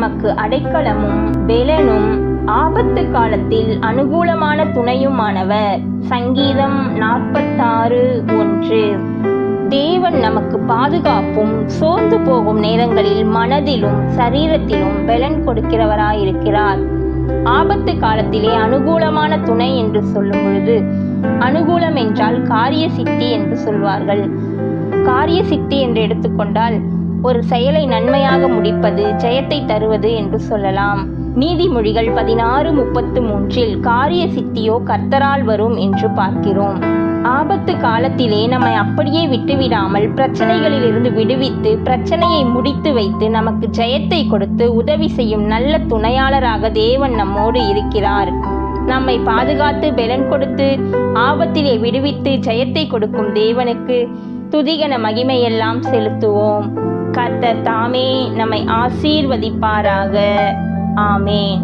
நமக்கு அடைக்கலமும் பெலனும் ஆபத்து காலத்தில் அனுகூலமான துணையுமானவர். சங்கீதம் நாற்பத்தாறு ஒன்று. தேவன் நமக்கு பாதுகாப்பும் சோர்ந்து போகும் நேரங்களில் மனதிலும் சரீரத்திலும் பலன் கொடுக்கிறவராயிருக்கிறார். ஆபத்து காலத்திலே அனுகூலமான துணை என்று சொல்லும் பொழுது அனுகூலம் என்றால் காரிய சித்தி என்று சொல்வார்கள். காரிய சித்தி என்று எடுத்துக்கொண்டால் ஒரு செயலை நன்மையாக முடிப்பது ஜெயத்தை தருவது என்று சொல்லலாம். நீதிமொழிகள் பதினாறு முப்பத்து மூன்றில் காரிய சித்தியோ கர்த்தரால் வரும் என்று பார்க்கிறோம். ஆபத்து காலத்திலே நம்மை அப்படியே விட்டுவிடாமல் பிரச்சனைகளிலிருந்து விடுவித்து பிரச்சனையை முடித்து வைத்து நமக்கு ஜெயத்தை கொடுத்து உதவி செய்யும் நல்ல துணையாளராக தேவன் நம்மோடு இருக்கிறார். நம்மை பாதுகாத்து பெலன் கொடுத்து ஆபத்திலே விடுவித்து ஜெயத்தை கொடுக்கும் தேவனுக்கு துதிகன மகிமையெல்லாம் செலுத்துவோம். கர்த்தர் தாமே நம்மை ஆசீர்வதிப்பாராக. ஆமேன்.